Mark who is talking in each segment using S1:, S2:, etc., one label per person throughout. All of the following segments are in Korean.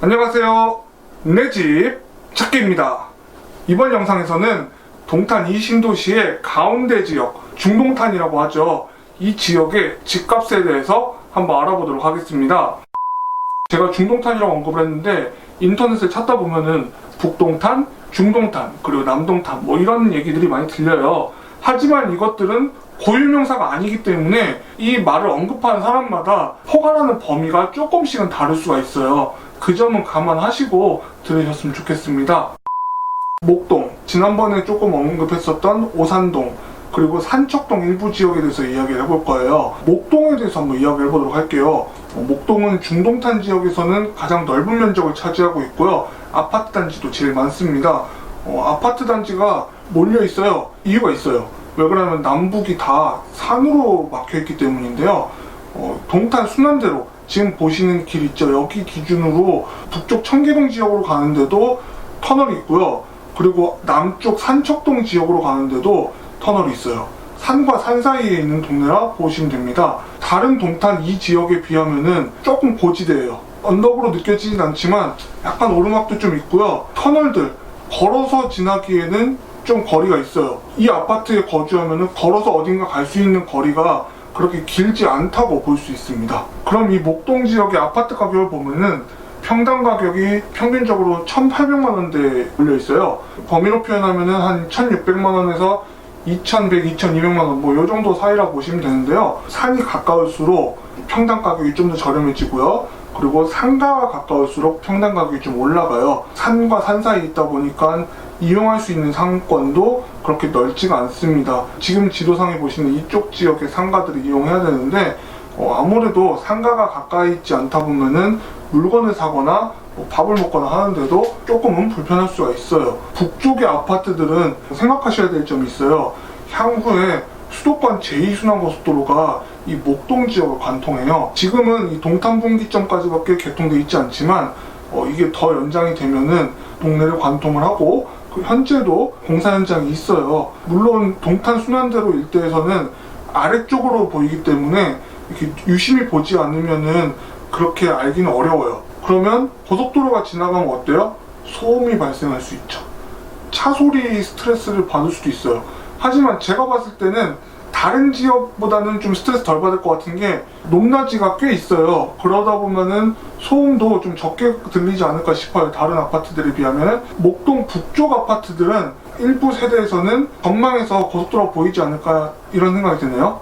S1: 안녕하세요. 내 집 찾기입니다. 이번 영상에서는 동탄 이 신도시의 가운데 지역, 중동탄이라고 하죠. 이 지역의 집값에 대해서 한번 알아보도록 하겠습니다. 제가 중동탄이라고 언급을 했는데 인터넷을 찾다 보면은 북동탄, 중동탄, 그리고 남동탄 뭐 이런 얘기들이 많이 들려요. 하지만 이것들은 고유명사가 아니기 때문에 이 말을 언급하는 사람마다 허가라는 범위가 조금씩은 다를 수가 있어요. 그 점은 감안하시고 들으셨으면 좋겠습니다. 목동, 지난번에 조금 언급했었던 오산동, 그리고 산척동 일부 지역에 대해서 이야기를 해볼 거예요. 목동에 대해서 한번 이야기를 해보도록 할게요. 어, 목동은 중동탄 지역에서는 가장 넓은 면적을 차지하고 있고요. 아파트 단지도 제일 많습니다. 어, 아파트 단지가 몰려 있어요. 이유가 있어요. 왜 그러냐면 남북이 다 산으로 막혀 있기 때문인데요. 어, 동탄 순환대로 지금 보시는 길 있죠. 여기 기준으로 북쪽 청계동 지역으로 가는데도 터널이 있고요. 그리고 남쪽 산척동 지역으로 가는데도 터널이 있어요. 산과 산 사이에 있는 동네라 보시면 됩니다. 다른 동탄 이 지역에 비하면은 조금 고지대예요. 언덕으로 느껴지진 않지만 약간 오르막도 좀 있고요. 터널들 걸어서 지나기에는 좀 거리가 있어요. 이 아파트에 거주하면은 걸어서 어딘가 갈 수 있는 거리가 그렇게 길지 않다고 볼 수 있습니다. 그럼 이 목동 지역의 아파트 가격을 보면은 평당 가격이 평균적으로 1,800만 원대에 올려 있어요. 범위로 표현하면은 한 1,600만 원에서 2,100, 2,200만 원, 뭐 요 정도 사이라 보시면 되는데요. 산이 가까울수록 평당 가격이 좀 더 저렴해지고요. 그리고 산가가 가까울수록 평당 가격이 좀 올라가요. 산과 산 사이에 있다 보니까 이용할 수 있는 상권도 그렇게 넓지가 않습니다. 지금 지도상에 보시는 이쪽 지역의 상가들을 이용해야 되는데 어, 아무래도 상가가 가까이 있지 않다 보면은 물건을 사거나 뭐 밥을 먹거나 하는데도 조금은 불편할 수가 있어요. 북쪽의 아파트들은 생각하셔야 될 점이 있어요. 향후에 수도권 제2순환고속도로가 이 목동 지역을 관통해요. 지금은 이 동탄분기점까지밖에 개통돼 있지 않지만 어, 이게 더 연장이 되면은 동네를 관통을 하고 그 현재도 공사 현장이 있어요. 물론 동탄 순환대로 일대에서는 아래쪽으로 보이기 때문에 이렇게 유심히 보지 않으면은 그렇게 알기는 어려워요. 그러면 고속도로가 지나가면 어때요? 소음이 발생할 수 있죠. 차 소리 스트레스를 받을 수도 있어요. 하지만 제가 봤을 때는 다른 지역보다는 좀 스트레스 덜 받을 것 같은 게 높낮이가 꽤 있어요. 그러다 보면은 소음도 좀 적게 들리지 않을까 싶어요. 다른 아파트들에 비하면 목동 북쪽 아파트들은 일부 세대에서는 전망에서 고속도로가 보이지 않을까 이런 생각이 드네요.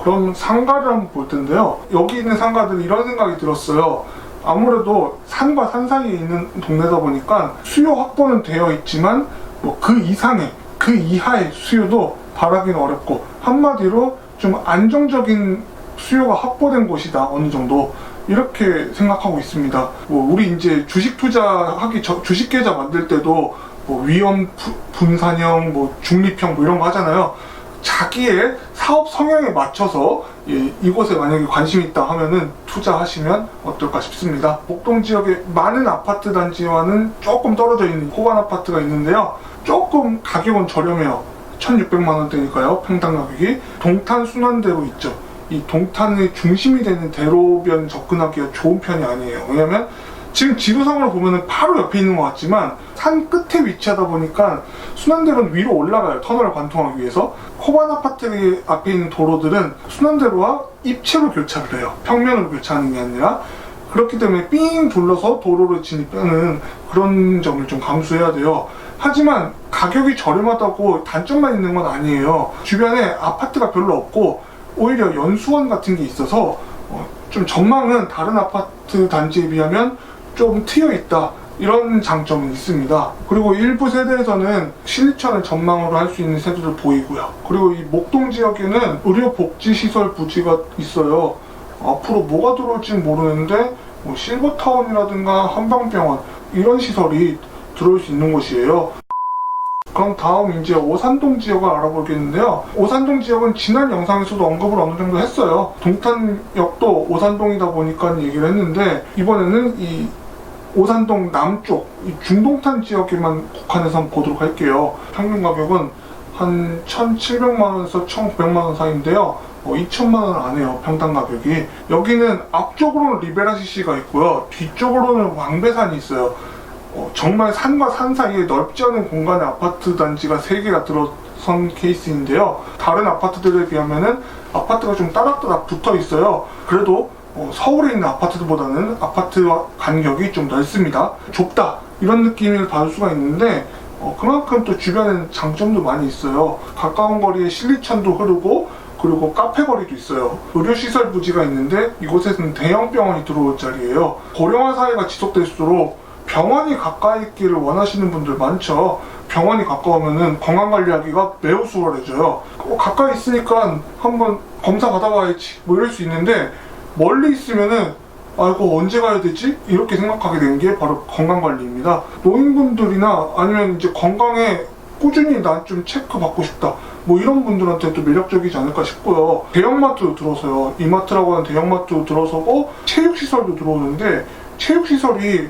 S1: 그럼 상가를 한번 볼 텐데요. 여기 있는 상가들이 이런 생각이 들었어요. 아무래도 산과 산 사이에 있는 동네다 보니까 수요 확보는 되어 있지만 뭐 그 이상의 그 이하의 수요도 바라기는 어렵고 한마디로 좀 안정적인 수요가 확보된 곳이다 어느 정도 이렇게 생각하고 있습니다. 뭐 우리 이제 주식 투자하기 전 주식 계좌 만들 때도 뭐 위험 부- 분산형, 뭐 중립형 뭐 이런 거 하잖아요. 자기의 사업 성향에 맞춰서 예, 이곳에 만약에 관심 있다 하면은 투자하시면 어떨까 싶습니다. 목동 지역에 많은 아파트 단지와는 조금 떨어져 있는 호반 아파트가 있는데요. 조금 가격은 저렴해요. 1,600만 원대니까요. 평당 가격이 동탄 순환대로 있죠. 이 동탄의 중심이 되는 대로변 접근하기가 좋은 편이 아니에요. 왜냐면 지금 지도상으로 보면은 바로 옆에 있는 것 같지만 산 끝에 위치하다 보니까 순환대로는 위로 올라가요. 터널을 관통하기 위해서. 호반 아파트 앞에 있는 도로들은 순환대로와 입체로 교차를 해요. 평면으로 교차하는 게 아니라. 그렇기 때문에 삥 둘러서 도로를 진입하는 그런 점을 좀 감수해야 돼요. 하지만 가격이 저렴하다고 단점만 있는 건 아니에요. 주변에 아파트가 별로 없고 오히려 연수원 같은 게 있어서 어, 좀 전망은 다른 아파트 단지에 비하면 좀 트여 있다. 이런 장점은 있습니다. 그리고 일부 세대에서는 신리천을 전망으로 할 수 있는 세대도 보이고요. 그리고 이 목동 지역에는 의료복지시설 부지가 있어요. 앞으로 뭐가 들어올지는 모르는데 뭐 실버타운이라든가 한방병원 이런 시설이 들어올 수 있는 곳이에요. 그럼 다음 이제 오산동 지역을 알아보겠는데요. 오산동 지역은 지난 영상에서도 언급을 어느 정도 했어요. 동탄역도 오산동이다 보니까 얘기를 했는데 이번에는 이 오산동 남쪽 이 중동탄 지역에만 국한해서 보도록 할게요. 평균 가격은 한 1,700만 원에서 1,900만 원 사이인데요. 어, 어, 2천만 원 안 해요 평당 가격이. 여기는 앞쪽으로는 리베라 CC가 있고요. 뒤쪽으로는 왕배산이 있어요. 어, 정말 산과 산 사이에 넓지 않은 공간에 아파트 단지가 3개가 들어선 케이스인데요. 다른 아파트들에 비하면은 아파트가 좀 따닥따닥 붙어 있어요. 그래도 어, 서울에 있는 아파트보다는 아파트와 간격이 좀 넓습니다 좁다 이런 느낌을 받을 수가 있는데 어, 그만큼 또 주변에는 장점도 많이 있어요. 가까운 거리에 신리천도 흐르고 그리고 카페 거리도 있어요. 의료시설 부지가 있는데 이곳에서는 대형 병원이 들어올 자리예요. 고령화 사회가 지속될수록 병원이 가까이 있기를 원하시는 분들 많죠. 병원이 가까우면은 건강 관리하기가 매우 수월해져요. 어, 가까이 있으니까 한번 검사 받아봐야지 뭐 이럴 수 있는데 멀리 있으면은 아이고 언제 가야 되지? 이렇게 생각하게 되는 게 바로 건강관리입니다. 노인분들이나 아니면 이제 건강에 꾸준히 난 좀 체크 받고 싶다. 뭐 이런 분들한테도 매력적이지 않을까 싶고요. 대형마트도 들어서요. 이마트라고 하는 대형마트도 들어서고 체육시설도 들어오는데 체육시설이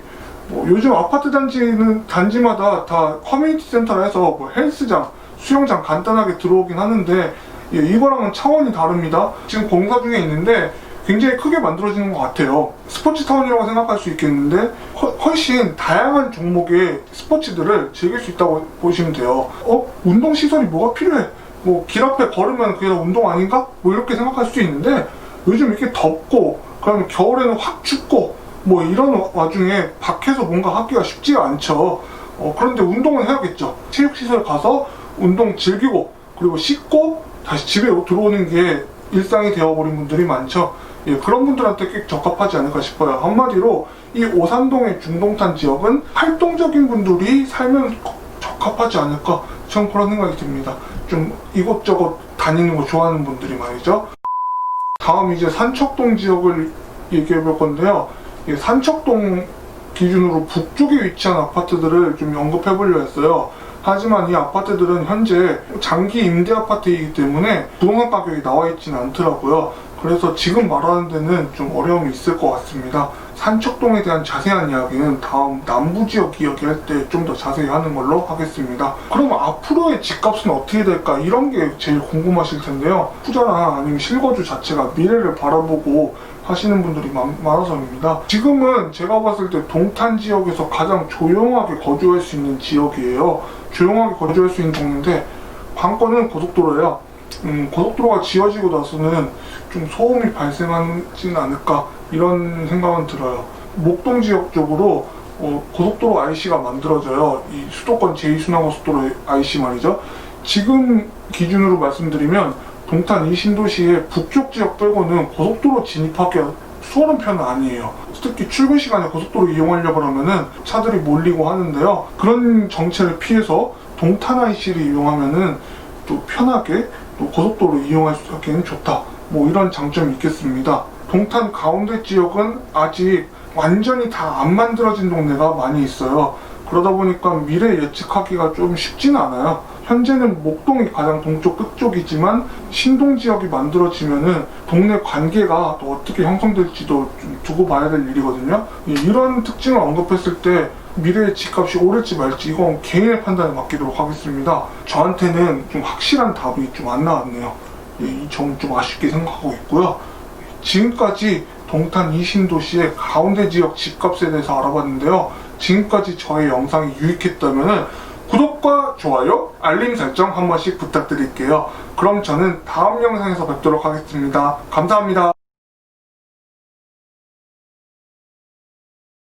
S1: 뭐 요즘 아파트 단지는 단지마다 다 커뮤니티 센터라 해서 뭐 헬스장, 수영장 간단하게 들어오긴 하는데 예, 이거랑은 차원이 다릅니다. 지금 공사 중에 있는데 굉장히 크게 만들어지는 것 같아요. 스포츠 타운이라고 생각할 수 있겠는데 훨- 훨씬 다양한 종목의 스포츠들을 즐길 수 있다고 보시면 돼요. 어? 운동 시설이 뭐가 필요해? 뭐 길 앞에 걸으면 그게 다 운동 아닌가? 뭐 이렇게 생각할 수 있는데 요즘 이렇게 덥고 그다음에 겨울에는 확 춥고 뭐 이런 와중에 밖에서 뭔가 하기가 쉽지가 않죠. 어, 그런데 운동은 해야겠죠. 체육시설 가서 운동 즐기고 그리고 씻고 다시 집에 들어오는 게 일상이 되어버린 분들이 많죠. 예, 그런 분들한테 꽤 적합하지 않을까 싶어요. 한마디로 이 오산동의 중동탄 지역은 활동적인 분들이 살면 적합하지 않을까 저는 그런 생각이 듭니다. 좀 이곳저곳 다니는 거 좋아하는 분들이 말이죠. 다음 이제 산척동 지역을 얘기해 볼 건데요. 이 산척동 기준으로 북쪽에 위치한 아파트들을 좀 언급해 보려 했어요. 하지만 이 아파트들은 현재 장기 임대 아파트이기 때문에 부동산 가격이 나와 있지는 않더라고요. 그래서 지금 말하는 데는 좀 어려움이 있을 것 같습니다. 산척동에 대한 자세한 이야기는 다음 남부 지역 이야기할 때 좀 더 자세히 하는 걸로 하겠습니다. 그럼 앞으로의 집값은 어떻게 될까? 이런 게 제일 궁금하실 텐데요. 투자나 아니면 실거주 자체가 미래를 바라보고 하시는 분들이 많, 많아서입니다. 지금은 제가 봤을 때 동탄 지역에서 가장 조용하게 거주할 수 있는 지역이에요. 조용하게 거주할 수 있는 동네인데 관건은 고속도로예요. 음, 고속도로가 지어지고 나서는 좀 소음이 발생하지는 않을까 이런 생각은 들어요. 목동 지역 쪽으로 어, 고속도로 IC가 만들어져요. 이 수도권 제2순환고속도로 IC 말이죠. 지금 기준으로 말씀드리면 동탄 이 신도시의 북쪽 지역 빼고는 고속도로 진입하기가 수월한 편은 아니에요. 특히 출근 시간에 고속도로 이용하려고 하면은 차들이 몰리고 하는데요. 그런 정체를 피해서 동탄 IC를 이용하면은 또 편하게 또 고속도로 이용할 수 있기는 좋다. 뭐 이런 장점이 있겠습니다. 동탄 가운데 지역은 아직 완전히 다 안 만들어진 동네가 많이 있어요. 그러다 보니까 미래 예측하기가 좀 쉽지는 않아요. 현재는 목동이 가장 동쪽 끝쪽이지만 신동 지역이 만들어지면은 동네 관계가 또 어떻게 형성될지도 좀 두고 봐야 될 일이거든요. 예, 이런 특징을 언급했을 때 미래의 집값이 오를지 말지 이건 개인의 판단에 맡기도록 하겠습니다. 저한테는 좀 확실한 답이 좀 안 나왔네요. 예, 이점 좀 아쉽게 생각하고 있고요. 지금까지 동탄 이신도시의 가운데 지역 집값에 대해서 알아봤는데요. 지금까지 저의 영상이 유익했다면 구독과 좋아요, 알림 설정 한 번씩 부탁드릴게요. 그럼 저는 다음 영상에서 뵙도록 하겠습니다. 감사합니다.